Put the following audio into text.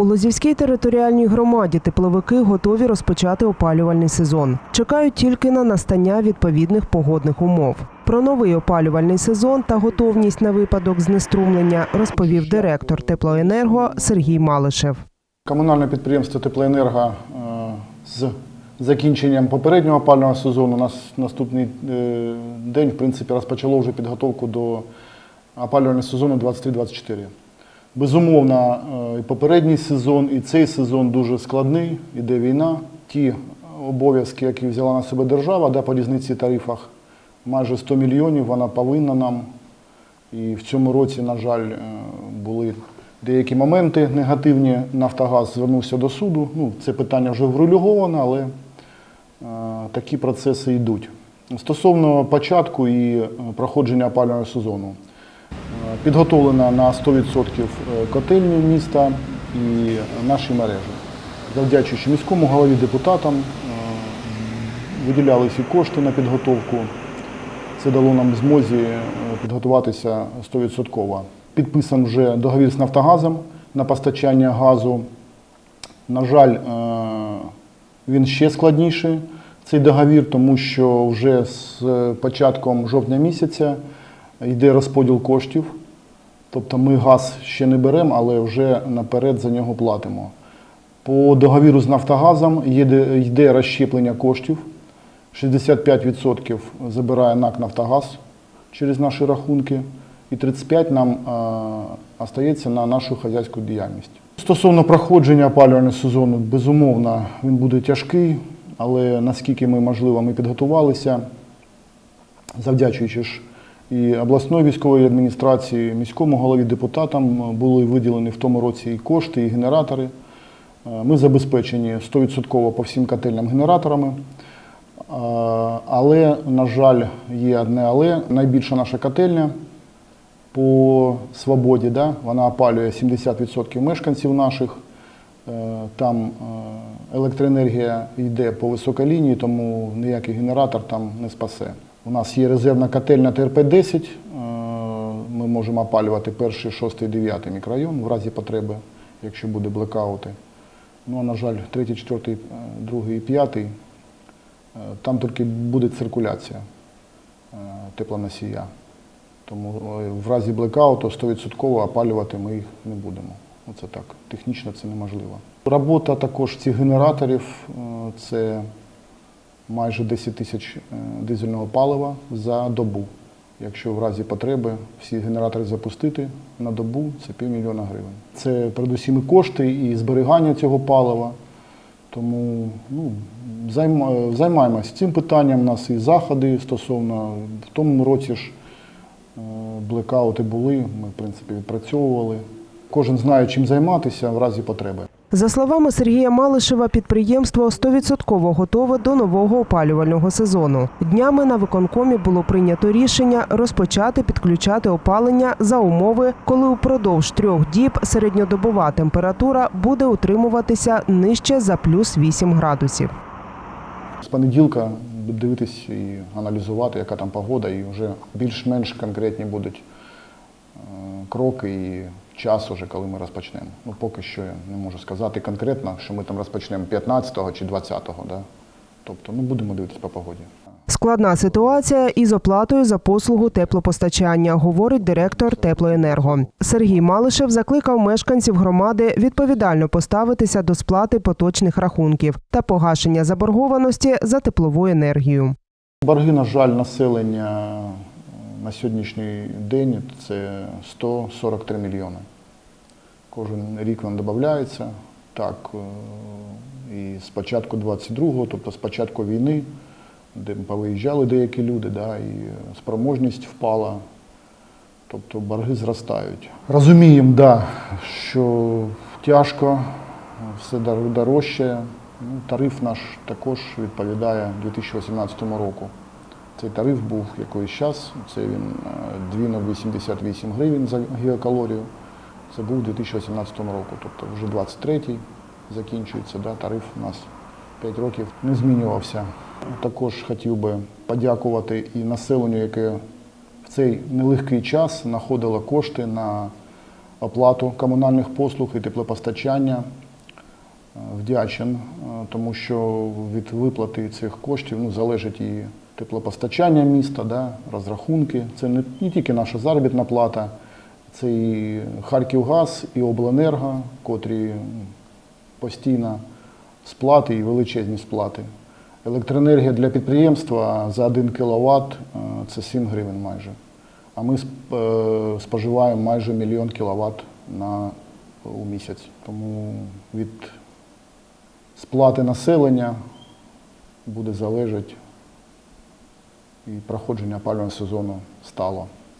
У Лозівській територіальній громаді тепловики готові розпочати опалювальний сезон. Чекають тільки на настання відповідних погодних умов. Про новий опалювальний сезон та готовність на випадок знеструмлення розповів директор теплоенерго Сергій Малишев. Комунальне підприємство Теплоенерго е, з закінченням попереднього опалювального сезону у нас наступний е, день в принципі, розпочало вже підготовку до опалювального сезону 23-24. Безумовно, е, і попередній сезон, і цей сезон дуже складний, іде війна. Ті обов'язки, які взяла на себе держава да, по різниці тарифах, майже 100 мільйонів, вона повинна нам. І в цьому році, на жаль, е, були деякі моменти негативні. Нафтогаз звернувся до суду. Ну, це питання вже врегульовано, але е, такі процеси йдуть. Стосовно початку і проходження опалювального сезону. Е, Підготовлена на 100% котельні міста і наші мережі. Завдячуючи міському голові депутатам, е, виділялися кошти на підготовку. Це дало нам змозі е, підготуватися 100%. Підписан вже договір з Нафтогазом на постачання газу. На жаль, е, він ще складніший, цей договір, тому що вже з початком жовтня місяця йде розподіл коштів. Тобто ми газ ще не беремо, але вже наперед за нього платимо. По договіру з Нафтогазом йде, розщеплення коштів. 65% забирає НАК Нафтогаз через наші рахунки, і 35% нам е, остається на нашу хазяйську діяльність. Стосовно проходження опалювального сезону, безумовно, він буде тяжкий, але наскільки ми можливо, ми підготувалися, завдячуючи ж і обласної військової адміністрації, міському голові депутатам е, були виділені в тому році і кошти, і генератори. Е, Ми забезпечені 100% по всім котельням генераторами. Е, Але, на жаль, є одне але. Найбільша наша котельня по свободі, да? вона опалює 70% мешканців наших. Там електроенергія йде по високій лінії, тому ніякий генератор там не спасе. У нас є резервна котельня ТРП-10. е, Ми можемо опалювати перший, шостий, дев'ятий мікрорайон в разі потреби, якщо буде блекаути. Ну, а на жаль, третій, четвертий, е, другий і п'ятий. Е, Там тільки буде циркуляція теплоносія. Тому в разі блекауту 100% опалювати ми їх не будемо. Оце так. Технічно це неможливо. Робота також цих генераторів це майже 10 тисяч е, дизельного палива за добу. Якщо в разі потреби всі генератори запустити на добу, це півмільйона гривень. Це передусім і кошти, і зберігання цього палива. Тому ну, займа- займаємося цим питанням. У нас і заходи стосовно в тому році ж е, блекаути були, ми в принципі відпрацьовували. Кожен знає, чим займатися в разі потреби. За словами Сергія Малишева, підприємство 100% готове до нового опалювального сезону. Днями на виконкомі було прийнято рішення розпочати підключати опалення за умови, коли упродовж трьох діб середньодобова температура буде утримуватися нижче за плюс 8 градусів. З понеділка дивитись і аналізувати, яка там погода, і вже більш-менш конкретні будуть е, кроки і час, уже, коли ми розпочнемо. Ну, поки що я не можу сказати конкретно, що ми там розпочнемо 15-го чи 20-го. Да? Тобто, ну, будемо дивитись по погоді. Складна ситуація із оплатою за послугу теплопостачання, говорить директор теплоенерго. Сергій Малишев закликав мешканців громади відповідально поставитися до сплати поточних рахунків та погашення заборгованості за теплову енергію. Борги, на жаль, населення на сьогоднішній день це 143 мільйони. Кожен рік він додається. Так, е, і з початку 22-го, тобто з початку війни, де повиїжджали деякі люди, да, і спроможність впала, тобто борги зростають. Розуміємо, да, що тяжко, все дорожче. Ну, тариф наш також відповідає 2018 року. Цей тариф був якийсь час, це він е, 2,88 гривень за гігакалорію. Це був у 2018 року, тобто вже 23-й закінчується, да, тариф у нас 5 років не змінювався. Також хотів би подякувати і населенню, яке в цей нелегкий час знаходило кошти на оплату комунальних послуг і теплопостачання. Е, Вдячен, е, тому що від виплати цих коштів ну, залежить і теплопостачання міста, да, розрахунки. Це не, не тільки наша заробітна плата, це і Харківгаз, і Обленерго, котрі постійно сплати і величезні сплати. Електроенергія для підприємства за 1 кВт це 7 гривень майже. А ми е, споживаємо майже мільйон кВт на, у місяць. Тому від сплати населення буде залежати і проходження опалювального сезону стало.